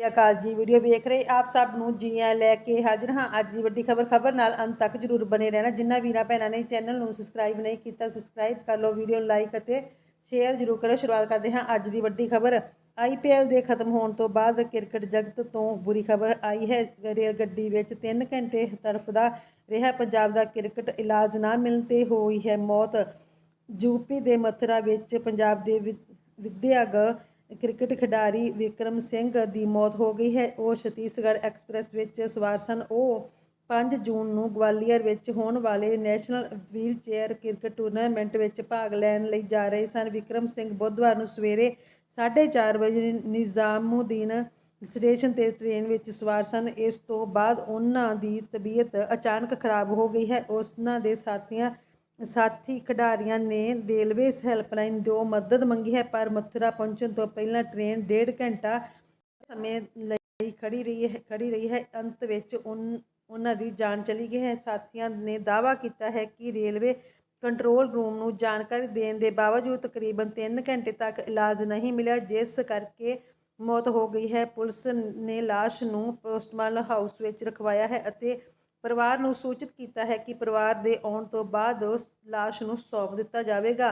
ਸਤਿ ਅਕਾਲ ਜੀ, ਵੀਡੀਓ ਵੇਖ ਰਹੇ ਆਪ ਸਭ ਨੂੰ ਜੀਆਂ ਲੈ ਕੇ ਹਾਜ਼ਰ ਹਾਂ। ਅੱਜ ਦੀ ਵੱਡੀ ਖਬਰ ਖਬਰ ਨਾਲ ਅੰਤ ਤੱਕ ਜਰੂਰ ਬਨੇ ਰਹਿਣਾ। ਜਿੰਨਾ ਵੀਰਾਂ ਭੈਣਾਂ ਨੇ ਚੈਨਲ ਨੂੰ ਸਬਸਕ੍ਰਾਈਬ ਨਹੀਂ ਕੀਤਾ ਸਬਸਕ੍ਰਾਈਬ ਕਰ ਲਓ, ਵੀਡੀਓ ਨੂੰ ਲਾਈਕ ਅਤੇ ਸ਼ੇਅਰ ਜਰੂਰ ਕਰੋ ਸ਼ੁਰੂਆਤ ਕਰਦੇ ਹਾਂ ਅੱਜ ਦੀ ਵੱਡੀ ਖਬਰ। ਆਈਪੀਐਲ ਦੇ ਖਤਮ ਹੋਣ ਤੋਂ ਬਾਅਦ ਕ੍ਰਿਕਟ ਜਗਤ ਤੋਂ ਬੁਰੀ ਖਬਰ ਆਈ ਹੈ। ਰੇਲ ਗੱਡੀ ਵਿੱਚ 3 ਘੰਟੇ ਤੜਫਦਾ ਰਿਹਾ ਪੰਜਾਬ ਦਾ ਕ੍ਰਿਕਟ ਇਲਾਜ। ਨਾ ਮਿਲਣ ਤੇ ਹੋਈ ਹੈ ਮੌਤ। ਯੂਪੀ ਦੇ ਮਥੁਰਾ ਵਿੱਚ ਪੰਜਾਬ ਦੇ ਵਿ- ਵਿਦਿਅਕ ਕ੍ਰਿਕਟ ਖਿਡਾਰੀ ਵਿਕਰਮ ਸਿੰਘ ਦੀ ਮੌਤ ਹੋ ਗਈ ਹੈ। ਉਹ ਛੱਤੀਸਗੜ੍ਹ ਐਕਸਪ੍ਰੈਸ ਵਿੱਚ ਸਵਾਰ ਸਨ। ਉਹ 5 ਜੂਨ ਨੂੰ ਗਵਾਲੀਅਰ ਵਿੱਚ ਹੋਣ ਵਾਲੇ ਨੈਸ਼ਨਲ ਵੀਲਚੇਅਰ ਕ੍ਰਿਕਟ ਟੂਰਨਾਮੈਂਟ ਵਿੱਚ ਭਾਗ ਲੈਣ ਲਈ ਜਾ ਰਹੇ ਸਨ। ਵਿਕਰਮ ਸਿੰਘ ਬੁੱਧਵਾਰ ਨੂੰ ਸਵੇਰੇ 4:30 ਵਜੇ ਨਿਜ਼ਾਮੂਦੀਨ ਸਟੇਸ਼ਨ ਤੇ ਟ੍ਰੇਨ ਵਿੱਚ ਸਵਾਰ ਸਨ। ਇਸ ਤੋਂ ਬਾਅਦ ਉਹਨਾਂ ਦੀ ਤਬੀਅਤ ਅਚਾਨਕ ਖਰਾਬ ਹੋ ਗਈ ਹੈ। ਉਹਨਾਂ ਦੇ ਸਾਥੀਆਂ ਸਾਥੀ ਖਿਡਾਰੀਆਂ ਨੇ ਰੇਲਵੇ ਹੈਲਪਲਾਈਨ ਤੋਂ ਮਦਦ ਮੰਗੀ ਹੈ, ਪਰ ਮਥੁਰਾ ਪਹੁੰਚਣ ਤੋਂ ਪਹਿਲਾਂ ਟ੍ਰੇਨ ਡੇਢ ਘੰਟਾ ਸਮੇਂ ਲਈ ਖੜੀ ਰਹੀ ਹੈ, ਖੜੀ ਰਹੀ ਹੈ। ਅੰਤ ਵਿੱਚ ਉਨ- ਉਹਨਾਂ ਦੀ ਜਾਨ ਚਲੀ ਗਈ ਹੈ। ਸਾਥੀਆਂ ਨੇ ਦਾਅਵਾ ਕੀਤਾ ਹੈ ਕਿ ਰੇਲਵੇ ਕੰਟਰੋਲ ਰੂਮ ਨੂੰ ਜਾਣਕਾਰੀ ਦੇਣ ਦੇ ਬਾਵਜੂਦ ਤਕਰੀਬਨ 3 ਘੰਟੇ ਤੱਕ ਇਲਾਜ ਨਹੀਂ ਮਿਲਿਆ, ਜਿਸ ਕਰਕੇ ਮੌਤ ਹੋ ਗਈ ਹੈ। ਪੁਲਿਸ ਨੇ ਲਾਸ਼ ਨੂੰ ਪੋਸਟਮਾਰਟਮ ਹਾਊਸ ਵਿੱਚ ਰਖਵਾਇਆ ਹੈ ਅਤੇ ਪਰਿਵਾਰ ਨੂੰ ਸੂਚਿਤ ਕੀਤਾ ਹੈ ਕਿ ਪਰਿਵਾਰ ਦੇ ਆਉਣ ਤੋਂ ਬਾਅਦ ਉਸ ਲਾਸ਼ ਨੂੰ ਸੌਂਪ ਦਿੱਤਾ ਜਾਵੇਗਾ।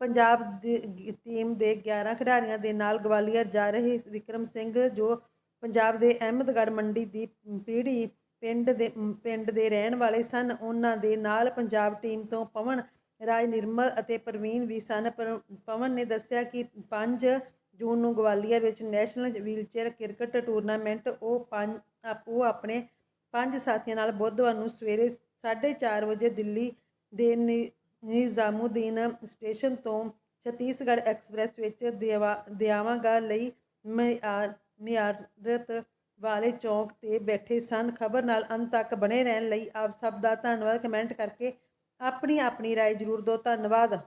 ਪੰਜਾਬ ਦੀ ਟੀਮ ਦੇ 11 ਖਿਡਾਰੀਆਂ ਦੇ ਨਾਲ ਗਵਾਲੀਅਰ ਜਾ ਰਹੇ ਵਿਕਰਮ ਸਿੰਘ, ਜੋ ਪੰਜਾਬ ਦੇ ਅਹਿਮਦਗੜ੍ਹ ਮੰਡੀ ਦੀ ਪੀੜ੍ਹੀ ਪਿੰਡ ਦੇ ਪਿੰਡ ਦੇ ਰਹਿਣ ਵਾਲੇ ਸਨ। ਉਹਨਾਂ ਦੇ ਨਾਲ ਪੰਜਾਬ ਟੀਮ ਤੋਂ ਪਵਨ ਰਾਜ ਨਿਰਮਲ ਅਤੇ ਪ੍ਰਵੀਨ ਵੀ ਸਨ। ਪਰ ਪਵਨ ਨੇ ਦੱਸਿਆ ਕਿ 5 ਜੂਨ ਨੂੰ ਗਵਾਲੀਅਰ ਵਿੱਚ ਨੈਸ਼ਨਲ ਵੀਲਚੇਅਰ ਕ੍ਰਿਕਟ ਟੂਰਨਾਮੈਂਟ, ਉਹ ਪੰਜ ਉਹ ਆਪਣੇ ਪੰਜ ਸਾਥੀਆਂ ਨਾਲ ਬੁੱਧਵਾਰ ਨੂੰ ਸਵੇਰੇ 4:30 ਵਜੇ ਦਿੱਲੀ ਦੇ ਨਿ- ਨਿਜ਼ਾਮੂਦੀਨ ਸਟੇਸ਼ਨ ਤੋਂ ਛੱਤੀਸਗੜ੍ਹ ਐਕਸਪ੍ਰੈਸ ਵਿੱਚ ਦਿਆਵਾ ਦਿਆਵਾਂਗਾ ਲਈ ਮਿਆਰ ਮਿਆਰਤ ਵਾਲੇ ਚੌਂਕ ਤੇ ਬੈਠੇ ਸਨ ਖਬਰ ਨਾਲ ਅੰਤ ਤੱਕ ਬਣੇ ਰਹਿਣ ਲਈ ਆਪ ਸਭ ਦਾ ਧੰਨਵਾਦ ਕਮੈਂਟ ਕਰਕੇ ਆਪਣੀ ਆਪਣੀ رائے ਜ਼ਰੂਰ ਦਿਓ ਧੰਨਵਾਦ